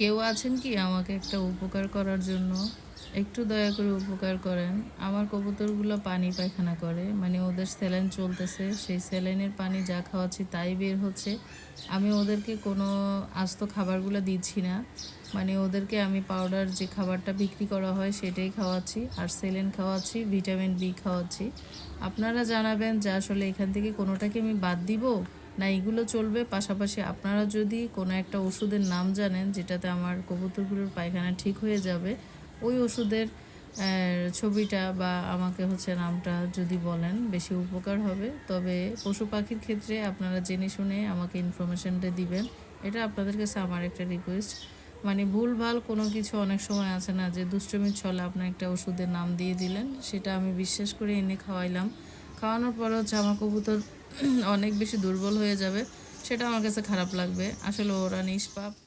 কেউ আছেন কি আমাকে একটা উপকার করার জন্য? একটু দয়া করে উপকার করেন। আমার কবুতরগুলো পানি পায়খানা করে মানে ওদের স্যালাইন চলতেছে। সেই স্যালাইনের পানি যা খাওয়াচ্ছি তাই বের হচ্ছে। আমি ওদেরকে কোনো আস্ত খাবারগুলো দিচ্ছি না। মানে ওদেরকে আমি পাউডার যে খাবারটা বিক্রি করা হয় সেটাই খাওয়াচ্ছি। আর সেলেন খাওয়াচ্ছি, ভিটামিন বি খাওয়াচ্ছি। আপনারা জানাবেন যে আসলে এখান থেকে কোনোটাকে আমি বাদ দিব? না এগুলো চলবে। পাশাপাশি আপনারা যদি কোনো একটা ওষুধের নাম জানেন, যেটাতে আমার কবুতরগুলোর পায়খানা ঠিক হয়ে যাবে, ওই ওষুধের ছবিটা বা আমাকে হচ্ছে নামটা যদি বলেন, বেশি উপকার হবে। তবে পশু পাখির ক্ষেত্রে আপনারা জেনে শুনে আমাকে ইনফরমেশনটা দিবেন। এটা আপনাদের কাছে আমার একটা রিকোয়েস্ট। মানে ভুলভাল কোনো কিছু অনেক সময় আছে না, যে দুষ্টমির ছলে আপনার একটা ওষুধের নাম দিয়ে দিলেন, সেটা আমি বিশ্বাস করে এনে খাওয়াইলাম। খাওয়ানোর পরে হচ্ছে আমার কবুতর অনেক বেশি দুর্বল হয়ে যাবে সেটা আমার কাছে খারাপ লাগবে। আসলে ওরা নিষ্পাপ।